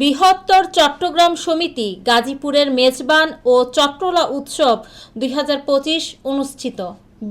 বৃহত্তর চট্টগ্রাম সমিতি গাজীপুরের মেজবান ও চট্টলা উৎসব দুই হাজার পঁচিশ অনুষ্ঠিত।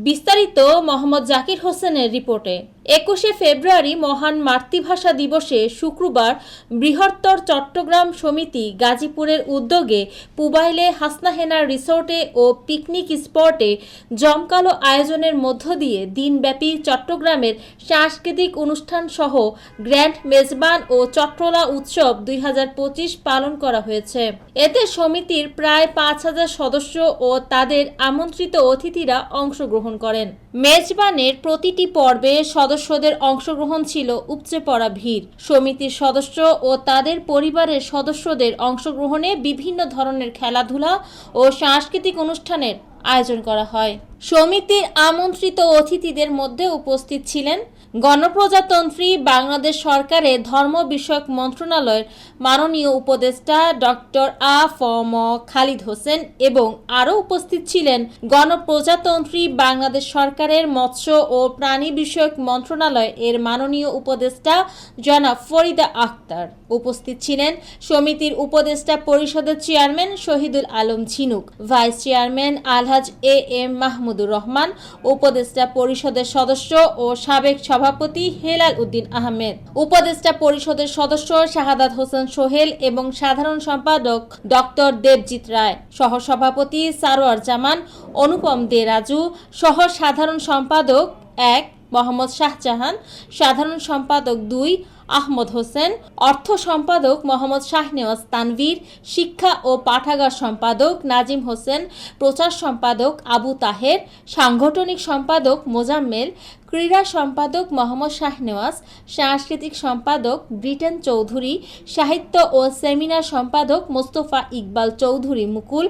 বিস্তারিত মোহাম্মদ জাকির হোসেনের রিপোর্টে। একুশে ফেব্রুয়ারি মহান মাতৃভাষা দিবসে শুক্রবার বৃহত্তর চট্টগ্রাম সমিতি গাজীপুরের উদ্যোগে পুবাইলে হাসনাহেনা রিসোর্টে ও পিকনিক স্পটে জমকালো আয়োজনের মধ্য দিয়ে দিনব্যাপী চট্টগ্রামের সাংস্কৃতিক অনুষ্ঠান সহ গ্র্যান্ড মেজবান ও চট্টলা উৎসব দুই হাজার পঁচিশ পালন করা হয়েছে। এতে সমিতির প্রায় পাঁচ হাজার সদস্য ও তাদের আমন্ত্রিত অতিথিরা অংশগ্রহণ করেন। মেজবানের প্রতিটি পর্বে সদস্যদের অংশগ্রহণ ছিল উপচে পড়া ভিড়। সমিতির সদস্য ও তাদের পরিবারের সদস্যদের অংশগ্রহণে বিভিন্ন ধরনের খেলাধুলা ও সাংস্কৃতিক অনুষ্ঠানের আয়োজন করা হয়। সমিতির আমন্ত্রিত অতিথিদের মধ্যে উপস্থিত ছিলেন গণপ্রজাতন্ত্রী বাংলাদেশ সরকারের ধর্ম বিষয়ক মন্ত্রণালয়ের মাননীয় উপদেষ্টা ডক্টর আ ফ ম খালিদ হোসেন এবং আরও উপস্থিত ছিলেন গণপ্রজাতন্ত্রী বাংলাদেশ সরকারের মৎস্য ও প্রাণী বিষয়ক মন্ত্রণালয় এর মাননীয় উপদেষ্টা জনাব ফরিদা আক্তার উপস্থিত ছিলেন সমিতির উপদেষ্টা পরিষদের chairman Shahidul Alam Jhinuk, vice chairman Alhaj A M Mahmudur Rahman, উপদেষ্টা পরিষদের সদস্য ও সাবেক সভাপতি হেলাল উদ্দিন আহমেদ। উপদেষ্টা পরিষদের সদস্য শাহাদাত হোসেন সোহেল এবং সাধারণ সম্পাদক ডক্টর দেবজিৎ রায়। সহসভাপতি সারোয়ার জামান, অনুপম দে রাজু সহ সাধারণ সম্পাদক এক মোহাম্মদ শাহজাহান, সাধারণ সম্পাদক দুই আহমদ হোসেন, অর্থ সম্পাদক মোহাম্মদ শাহনেওয়াজ তানভীর, শিক্ষা ও পাঠাগার সম্পাদক নাজিম হোসেন, প্রচার সম্পাদক আবু তাহের, সাংগঠনিক সম্পাদক মোজাম্মেল, ক্রীড়া সম্পাদক মোহাম্মদ শাহনেওয়াজ সাংস্কৃতিক সম্পাদক ব্রিটেন চৌধুরী, সাহিত্য ও সেমিনার সম্পাদক মোস্তফা ইকবাল চৌধুরী মুকুল,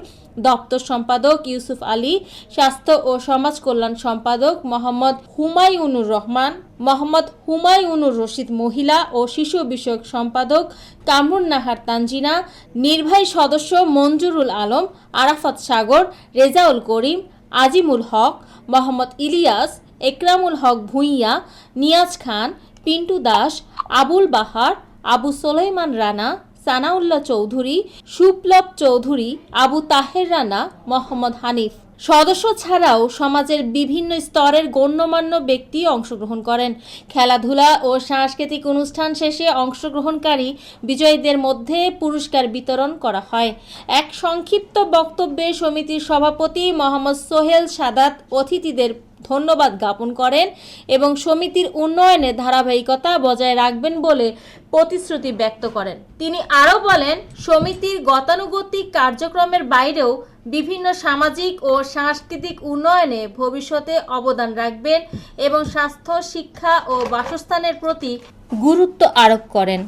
দপ্তর সম্পাদক ইউসুফ আলী, স্বাস্থ্য ও সমাজ কল্যাণ সম্পাদক মোহাম্মদ হুমায়ুনুর রহমান, মোহাম্মদ হুমায়ুনুর রশিদ মহিলা ও শিশু বিষয়ক সম্পাদক কামরুন নাহার তানজিনা, নির্বাহী সদস্য মঞ্জুরুল আলম, আরাফাত সাগর, রেজাউল করিম, আজিমুল হক, মোহাম্মদ ইলিয়াস, একরামুল হক ভুঁইয়া, নিয়াজ খান, পিন্টু দাস, আবুল বাহার, আবু সোলাইমান রানা, সানাউল্লাহ চৌধুরী, সুপ্লব চৌধুরী, আবু তাহের রানা, মোহাম্মদ হানিফ। সদস্য ছাড়াও সমাজের বিভিন্ন স্তরের গণ্যমান্য ব্যক্তি অংশগ্রহণ করেন। খেলাধুলা ও সাংস্কৃতিক অনুষ্ঠান শেষে অংশগ্রহণকারী বিজয়ীদের মধ্যে পুরস্কার বিতরণ করা হয়। এক সংক্ষিপ্ত বক্তব্যে সমিতির সভাপতি মোহাম্মদ সোহেল সাদাত অতিথিদের ধন্যবাদ জ্ঞাপন করেন এবং সমিতির উন্নয়নে ধারাবাহিকতা বজায় রাখবেন বলে প্রতিশ্রুতি ব্যক্ত করেন। তিনি আরও বলেন, সমিতির গতানুগতিক কার্যক্রমের বাইরেও বিভিন্ন সামাজিক ও সাংস্কৃতিক উন্নয়নে ভবিষ্যতে অবদান রাখবেন এবং স্বাস্থ্য, শিক্ষা ও বাসস্থানের প্রতি গুরুত্ব আরোপ করেন।